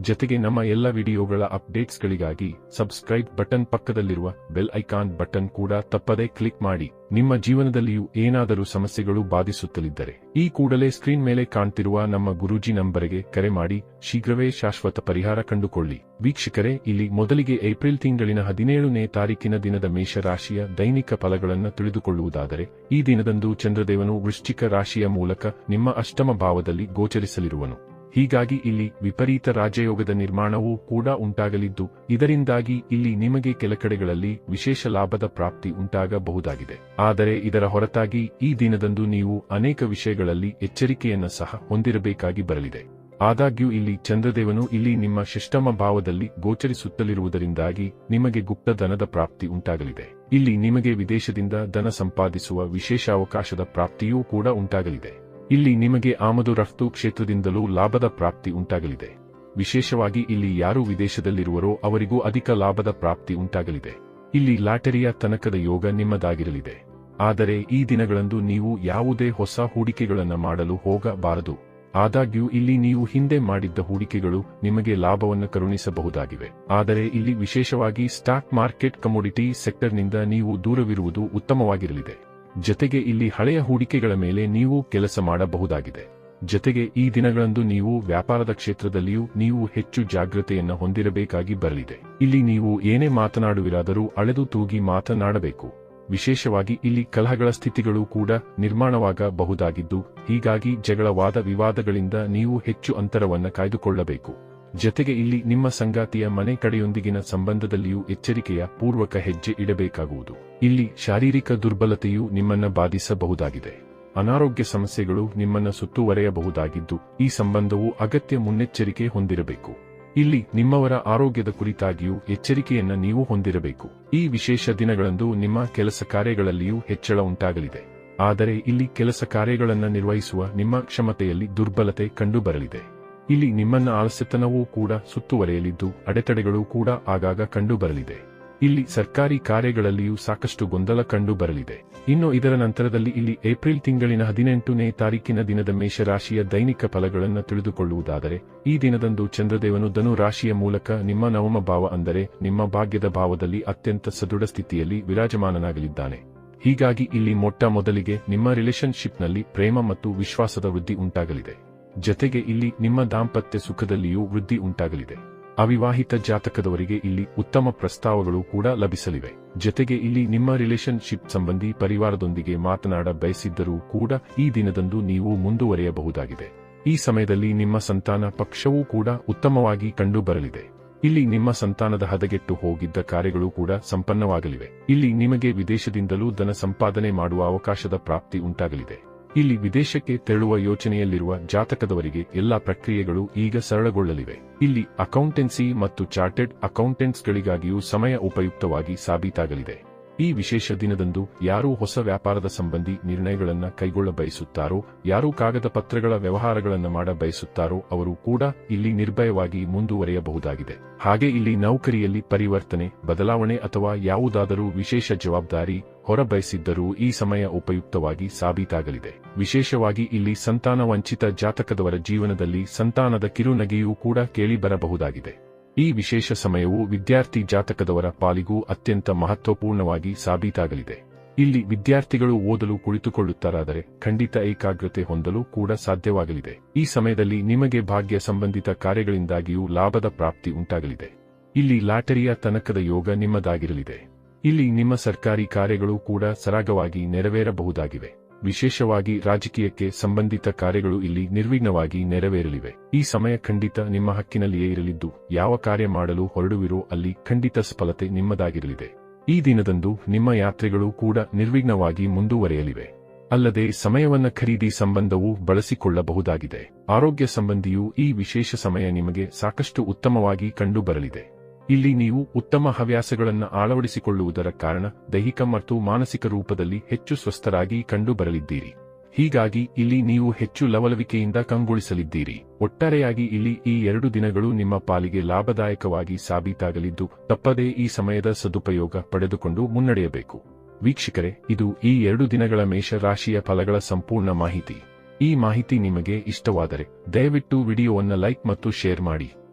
ಜತೆಗೆ ನಮ್ಮ ಎಲ್ಲ ವಿಡಿಯೋಗಳ ಅಪ್ಡೇಟ್ಸ್ಗಳಿಗಾಗಿ ಸಬ್ಸ್ಕ್ರೈಬ್ ಬಟನ್ ಪಕ್ಕದಲ್ಲಿರುವ ಬೆಲ್ ಐಕಾನ್ ಬಟನ್ ಕೂಡ ತಪ್ಪದೇ ಕ್ಲಿಕ್ ಮಾಡಿ. ನಿಮ್ಮ ಜೀವನದಲ್ಲಿಯೂ ಏನಾದರೂ ಸಮಸ್ಯೆಗಳು ಬಾಧಿಸುತ್ತಲಿದ್ದರೆ ಈ ಕೂಡಲೇ ಸ್ಕ್ರೀನ್ ಮೇಲೆ ಕಾಣ್ತಿರುವ ನಮ್ಮ ಗುರೂಜಿ ನಂಬರಿಗೆ ಕರೆ ಮಾಡಿ ಶೀಘ್ರವೇ ಶಾಶ್ವತ ಪರಿಹಾರ ಕಂಡುಕೊಳ್ಳಿ. ವೀಕ್ಷಕರೇ, ಇಲ್ಲಿ ಮೊದಲಿಗೆ ಏಪ್ರಿಲ್ ತಿಂಗಳಿನ ಹದಿನೇಳನೇ ತಾರೀಕಿನ ದಿನದ ಮೇಷರಾಶಿಯ ದೈನಿಕ ಫಲಗಳನ್ನು ತಿಳಿದುಕೊಳ್ಳುವುದಾದರೆ, ಈ ದಿನದಂದು ಚಂದ್ರದೇವನು ವೃಶ್ಚಿಕ ರಾಶಿಯ ಮೂಲಕ ನಿಮ್ಮ ಅಷ್ಟಮ ಭಾವದಲ್ಲಿ ಗೋಚರಿಸಲಿರುವನು. ಹೀಗಾಗಿ ಇಲ್ಲಿ ವಿಪರೀತ ರಾಜಯೋಗದ ನಿರ್ಮಾಣವೂ ಕೂಡ ಉಂಟಾಗಲಿದ್ದು, ಇದರಿಂದಾಗಿ ಇಲ್ಲಿ ನಿಮಗೆ ಕೆಲ ಕಡೆಗಳಲ್ಲಿ ವಿಶೇಷ ಲಾಭದ ಪ್ರಾಪ್ತಿ ಉಂಟಾಗಬಹುದಾಗಿದೆ. ಆದರೆ ಇದರ ಹೊರತಾಗಿ ಈ ದಿನದಂದು ನೀವು ಅನೇಕ ವಿಷಯಗಳಲ್ಲಿ ಎಚ್ಚರಿಕೆಯನ್ನು ಸಹ ಹೊಂದಿರಬೇಕಾಗಿ ಬರಲಿದೆ. ಆದಾಗ್ಯೂ ಇಲ್ಲಿ ಚಂದ್ರದೇವನು ಇಲ್ಲಿ ನಿಮ್ಮ ಶಿಷ್ಟಮ ಭಾವದಲ್ಲಿ ಗೋಚರಿಸುತ್ತಲಿರುವುದರಿಂದಾಗಿ ನಿಮಗೆ ಗುಪ್ತ ಧನದ ಪ್ರಾಪ್ತಿ ಉಂಟಾಗಲಿದೆ. ಇಲ್ಲಿ ನಿಮಗೆ ವಿದೇಶದಿಂದ ಧನ ಸಂಪಾದಿಸುವ ವಿಶೇಷ ಅವಕಾಶದ ಪ್ರಾಪ್ತಿಯೂ ಕೂಡ ಉಂಟಾಗಲಿದೆ. ಇಲ್ಲಿ ನಿಮಗೆ ಆಮದು ರಫ್ತು ಕ್ಷೇತ್ರದಿಂದಲೂ ಲಾಭದ ಪ್ರಾಪ್ತಿ ಉಂಟಾಗಲಿದೆ. ವಿಶೇಷವಾಗಿ ಇಲ್ಲಿ ಯಾರು ವಿದೇಶದಲ್ಲಿರುವರೋ ಅವರಿಗೂ ಅಧಿಕ ಲಾಭದ ಪ್ರಾಪ್ತಿ ಉಂಟಾಗಲಿದೆ. ಇಲ್ಲಿ ಲಾಟರಿಯ ತನಕದ ಯೋಗ ನಿಮ್ಮದಾಗಿರಲಿದೆ. ಆದರೆ ಈ ದಿನಗಳಂದು ನೀವು ಯಾವುದೇ ಹೊಸ ಹೂಡಿಕೆಗಳನ್ನು ಮಾಡಲು ಹೋಗಬಾರದು. ಆದಾಗ್ಯೂ ಇಲ್ಲಿ ನೀವು ಹಿಂದೆ ಮಾಡಿದ್ದ ಹೂಡಿಕೆಗಳು ನಿಮಗೆ ಲಾಭವನ್ನು ಕರುಣಿಸಬಹುದಾಗಿವೆ. ಆದರೆ ಇಲ್ಲಿ ವಿಶೇಷವಾಗಿ ಸ್ಟಾಕ್ ಮಾರ್ಕೆಟ್ ಕಮೋಡಿಟಿ ಸೆಕ್ಟರ್ನಿಂದ ನೀವು ದೂರವಿರುವುದು ಉತ್ತಮವಾಗಿರಲಿದೆ. ಜತೆಗೆ ಇಲ್ಲಿ ಹಳೆಯ ಹೂಡಿಕೆಗಳ ಮೇಲೆ ನೀವು ಕೆಲಸ ಮಾಡಬಹುದಾಗಿದೆ. ಜತೆಗೆ ಈ ದಿನಗಳಂದು ನೀವು ವ್ಯಾಪಾರದ ಕ್ಷೇತ್ರದಲ್ಲಿಯೂ ನೀವು ಹೆಚ್ಚು ಜಾಗೃತೆಯನ್ನು ಹೊಂದಿರಬೇಕಾಗಿ ಬರಲಿದೆ. ಇಲ್ಲಿ ನೀವು ಏನೇ ಮಾತನಾಡುವಿರಾದರೂ ಅಳೆದು ತೂಗಿ ಮಾತನಾಡಬೇಕು. ವಿಶೇಷವಾಗಿ ಇಲ್ಲಿ ಕಲಹಗಳ ಸ್ಥಿತಿಗಳು ಕೂಡ ನಿರ್ಮಾಣವಾಗಬಹುದಾಗಿದ್ದು, ಹೀಗಾಗಿ ಜಗಳವಾದ ವಿವಾದಗಳಿಂದ ನೀವು ಹೆಚ್ಚು ಅಂತರವನ್ನು ಕಾಯ್ದುಕೊಳ್ಳಬೇಕು. ಜತೆಗೆ ಇಲ್ಲಿ ನಿಮ್ಮ ಸಂಗಾತಿಯ ಮನೆ ಕಡೆಯೊಂದಿಗಿನ ಸಂಬಂಧದಲ್ಲಿಯೂ ಎಚ್ಚರಿಕೆಯ ಪೂರ್ವಕ ಹೆಜ್ಜೆ ಇಡಬೇಕಾಗುವುದು. ಇಲ್ಲಿ ಶಾರೀರಿಕ ದುರ್ಬಲತೆಯು ನಿಮ್ಮನ್ನ ಬಾಧಿಸಬಹುದಾಗಿದೆ. ಅನಾರೋಗ್ಯ ಸಮಸ್ಯೆಗಳು ನಿಮ್ಮನ್ನ ಸುತ್ತುವರೆಯಬಹುದಾಗಿದ್ದು, ಈ ಸಂಬಂಧವು ಅಗತ್ಯ ಮುನ್ನೆಚ್ಚರಿಕೆ ಹೊಂದಿರಬೇಕು. ಇಲ್ಲಿ ನಿಮ್ಮವರ ಆರೋಗ್ಯದ ಕುರಿತಾಗಿಯೂ ಎಚ್ಚರಿಕೆಯನ್ನ ನೀವು ಹೊಂದಿರಬೇಕು. ಈ ವಿಶೇಷ ದಿನಗಳಂದು ನಿಮ್ಮ ಕೆಲಸ ಕಾರ್ಯಗಳಲ್ಲಿಯೂ ಹೆಚ್ಚಳ ಉಂಟಾಗಲಿದೆ. ಆದರೆ ಇಲ್ಲಿ ಕೆಲಸ ಕಾರ್ಯಗಳನ್ನ ನಿರ್ವಹಿಸುವ ನಿಮ್ಮ ಕ್ಷಮತೆಯಲ್ಲಿ ದುರ್ಬಲತೆ ಕಂಡುಬರಲಿದೆ. ಇಲ್ಲಿ ನಿಮ್ಮನ್ನ ಆಲಸ್ಯತನವೂ ಕೂಡ ಸುತ್ತುವರೆಯಲಿದ್ದು, ಅಡೆತಡೆಗಳು ಕೂಡ ಆಗಾಗ ಕಂಡುಬರಲಿದೆ. ಇಲ್ಲಿ ಸರ್ಕಾರಿ ಕಾರ್ಯಗಳಲ್ಲಿಯೂ ಸಾಕಷ್ಟು ಗೊಂದಲ ಕಂಡು ಬರಲಿದೆ. ಇನ್ನು ಇದರ ನಂತರದಲ್ಲಿ ಇಲ್ಲಿ ಏಪ್ರಿಲ್ ತಿಂಗಳಿನ ಹದಿನೆಂಟನೇ ತಾರೀಕಿನ ದಿನದ ಮೇಷರಾಶಿಯ ದೈನಿಕ ಫಲಗಳನ್ನು ತಿಳಿದುಕೊಳ್ಳುವುದಾದರೆ, ಈ ದಿನದಂದು ಚಂದ್ರದೇವನು ಧನು ರಾಶಿಯ ಮೂಲಕ ನಿಮ್ಮ ನವಮ ಭಾವ ಅಂದರೆ ನಿಮ್ಮ ಭಾಗ್ಯದ ಭಾವದಲ್ಲಿ ಅತ್ಯಂತ ಸದೃಢ ಸ್ಥಿತಿಯಲ್ಲಿ ವಿರಾಜಮಾನನಾಗಲಿದ್ದಾನೆ. ಹೀಗಾಗಿ ಇಲ್ಲಿ ಮೊಟ್ಟ ಮೊದಲಿಗೆ ನಿಮ್ಮ ರಿಲೇಶನ್ಶಿಪ್ನಲ್ಲಿ ಪ್ರೇಮ ಮತ್ತು ವಿಶ್ವಾಸದ ವೃದ್ಧಿ ಉಂಟಾಗಲಿದೆ. ಜತೆಗೆ ಇಲ್ಲಿ ನಿಮ್ಮ ದಾಂಪತ್ಯ ಸುಖದಲ್ಲಿಯೂ ವೃದ್ಧಿ ಉಂಟಾಗಲಿದೆ. ಅವಿವಾಹಿತ ಜಾತಕದವರಿಗೆ ಇಲ್ಲಿ ಉತ್ತಮ ಪ್ರಸ್ತಾವಗಳು ಕೂಡ ಲಭಿಸಲಿವೆ. ಜತೆಗೆ ಇಲ್ಲಿ ನಿಮ್ಮ ರಿಲೇಶನ್ಶಿಪ್ ಸಂಬಂಧಿ ಪರಿವಾರದೊಂದಿಗೆ ಮಾತನಾಡ ಬಯಸಿದ್ದರೂ ಕೂಡ ಈ ದಿನದಂದು ನೀವು ಮುಂದುವರಿಯಬಹುದಾಗಿದೆ. ಈ ಸಮಯದಲ್ಲಿ ನಿಮ್ಮ ಸಂತಾನ ಪಕ್ಷವೂ ಕೂಡ ಉತ್ತಮವಾಗಿ ಕಂಡುಬರಲಿದೆ. ಇಲ್ಲಿ ನಿಮ್ಮ ಸಂತಾನದ ಹದಗೆಟ್ಟು ಹೋಗಿದ್ದ ಕಾರ್ಯಗಳು ಕೂಡ ಸಂಪನ್ನವಾಗಲಿವೆ. ಇಲ್ಲಿ ನಿಮಗೆ ವಿದೇಶದಿಂದಲೂ ಧನ ಸಂಪಾದನೆ ಮಾಡುವ ಅವಕಾಶದ ಪ್ರಾಪ್ತಿ ಉಂಟಾಗಲಿದೆ. ಇಲ್ಲಿ ವಿದೇಶಕ್ಕೆ ತೆರಳುವ ಯೋಚನೆಯಲ್ಲಿರುವ ಜಾತಕದವರಿಗೆ ಎಲ್ಲಾ ಪ್ರಕ್ರಿಯೆಗಳು ಈಗ ಸರಳಗೊಳ್ಳಲಿವೆ. ಇಲ್ಲಿ ಅಕೌಂಟೆನ್ಸಿ ಮತ್ತು ಚಾರ್ಟೆಡ್ ಅಕೌಂಟೆಂಟ್ಸ್ಗಳಿಗಾಗಿಯೂ ಸಮಯ ಉಪಯುಕ್ತವಾಗಿ ಸಾಬೀತಾಗಲಿದೆ. ಈ ವಿಶೇಷ ದಿನದಂದು ಯಾರು ಹೊಸ ವ್ಯಾಪಾರದ ಸಂಬಂಧಿ ನಿರ್ಣಯಗಳನ್ನು ಕೈಗೊಳ್ಳ ಬಯಸುತ್ತಾರೋ, ಯಾರು ಕಾಗದ ಪತ್ರಗಳ ವ್ಯವಹಾರಗಳನ್ನು ಮಾಡ ಬಯಸುತ್ತಾರೋ ಅವರು ಕೂಡ ಇಲ್ಲಿ ನಿರ್ಭಯವಾಗಿ ಮುಂದುವರೆಯಬಹುದಾಗಿದೆ. ಹಾಗೆ ಇಲ್ಲಿ ನೌಕರಿಯಲ್ಲಿ ಪರಿವರ್ತನೆ, ಬದಲಾವಣೆ ಅಥವಾ ಯಾವುದಾದರೂ ವಿಶೇಷ ಜವಾಬ್ದಾರಿ ಹೊರ ಬಯಸಿದ್ದರೂ ಈ ಸಮಯ ಉಪಯುಕ್ತವಾಗಿ ಸಾಬೀತಾಗಲಿದೆ. ವಿಶೇಷವಾಗಿ ಇಲ್ಲಿ ಸಂತಾನ ವಂಚಿತ ಜಾತಕದವರ ಜೀವನದಲ್ಲಿ ಸಂತಾನದ ಕಿರುನಗೆಯೂ ಕೂಡ ಕೇಳಿಬರಬಹುದಾಗಿದೆ ಈ ವಿಶೇಷ ಸಮಯವು ವಿದ್ಯಾರ್ಥಿ ಜಾತಕದವರ ಪಾಲಿಗೂ ಅತ್ಯಂತ ಮಹತ್ವಪೂರ್ಣವಾಗಿ ಸಾಬೀತಾಗಲಿದೆ. ಇಲ್ಲಿ ವಿದ್ಯಾರ್ಥಿಗಳು ಓದಲು ಕುಳಿತುಕೊಳ್ಳುತ್ತಾರಾದರೆ ಖಂಡಿತ ಏಕಾಗ್ರತೆ ಹೊಂದಲು ಕೂಡ ಸಾಧ್ಯವಾಗಲಿದೆ. ಈ ಸಮಯದಲ್ಲಿ ನಿಮಗೆ ಭಾಗ್ಯ ಸಂಬಂಧಿತ ಕಾರ್ಯಗಳಿಂದಾಗಿಯೂ ಲಾಭದ ಪ್ರಾಪ್ತಿ ಉಂಟಾಗಲಿದೆ. ಇಲ್ಲಿ ಲಾಟರಿಯ ತನಕದ ಯೋಗ ನಿಮ್ಮದಾಗಿರಲಿದೆ. ಇಲ್ಲಿ ನಿಮ್ಮ ಸರ್ಕಾರಿ ಕಾರ್ಯಗಳು ಕೂಡ ಸರಾಗವಾಗಿ ನೆರವೇರಬಹುದಾಗಿವೆ. ವಿಶೇಷವಾಗಿ ರಾಜಕೀಯಕ್ಕೆ ಸಂಬಂಧಿತ ಕಾರ್ಯಗಳು ಇಲ್ಲಿ ನಿರ್ವಿಘ್ನವಾಗಿ ನೆರವೇರಲಿವೆ. ಈ ಸಮಯ ಖಂಡಿತ ನಿಮ್ಮ ಹಕ್ಕಿನಲ್ಲಿಯೇ ಇರಲಿದ್ದು, ಯಾವ ಕಾರ್ಯ ಮಾಡಲು ಹೊರಡುವಿರೋ ಅಲ್ಲಿ ಖಂಡಿತ ಸಫಲತೆ ನಿಮ್ಮದಾಗಿರಲಿದೆ. ಈ ದಿನದಂದು ನಿಮ್ಮ ಯಾತ್ರೆಗಳು ಕೂಡ ನಿರ್ವಿಘ್ನವಾಗಿ ಮುಂದುವರೆಯಲಿವೆ. ಅಲ್ಲದೆ ಸಮಯವನ್ನ ಖರೀದಿ ಸಂಬಂಧವು ಬಳಸಿಕೊಳ್ಳಬಹುದಾಗಿದೆ. ಆರೋಗ್ಯ ಸಂಬಂಧಿಯೂ ಈ ವಿಶೇಷ ಸಮಯ ನಿಮಗೆ ಸಾಕಷ್ಟು ಉತ್ತಮವಾಗಿ ಕಂಡುಬರಲಿದೆ. ಇಲ್ಲಿ ನೀವು ಉತ್ತಮ ಹವ್ಯಾಸಗಳನ್ನು ಅಳವಡಿಸಿಕೊಳ್ಳುವುದರ ಕಾರಣ ದೈಹಿಕ ಮತ್ತು ಮಾನಸಿಕ ರೂಪದಲ್ಲಿ ಹೆಚ್ಚು ಸ್ವಸ್ಥರಾಗಿ ಕಂಡುಬರಲಿದ್ದೀರಿ. ಹೀಗಾಗಿ ಇಲ್ಲಿ ನೀವು ಹೆಚ್ಚು ಲವಲವಿಕೆಯಿಂದ ಕಂಗೊಳಿಸಲಿದ್ದೀರಿ. ಒಟ್ಟಾರೆಯಾಗಿ ಇಲ್ಲಿ ಈ ಎರಡು ದಿನಗಳು ನಿಮ್ಮ ಪಾಲಿಗೆ ಲಾಭದಾಯಕವಾಗಿ ಸಾಬೀತಾಗಲಿದ್ದು, ತಪ್ಪದೇ ಈ ಸಮಯದ ಸದುಪಯೋಗ ಪಡೆದುಕೊಂಡು ಮುನ್ನಡೆಯಬೇಕು. ವೀಕ್ಷಕರೇ, ಇದು ಈ ಎರಡು ದಿನಗಳ ಮೇಷ ರಾಶಿಯ ಫಲಗಳ ಸಂಪೂರ್ಣ ಮಾಹಿತಿ. ಈ ಮಾಹಿತಿ ನಿಮಗೆ ಇಷ್ಟವಾದರೆ ದಯವಿಟ್ಟು ವಿಡಿಯೋವನ್ನು ಲೈಕ್ ಮತ್ತು ಶೇರ್ ಮಾಡಿ.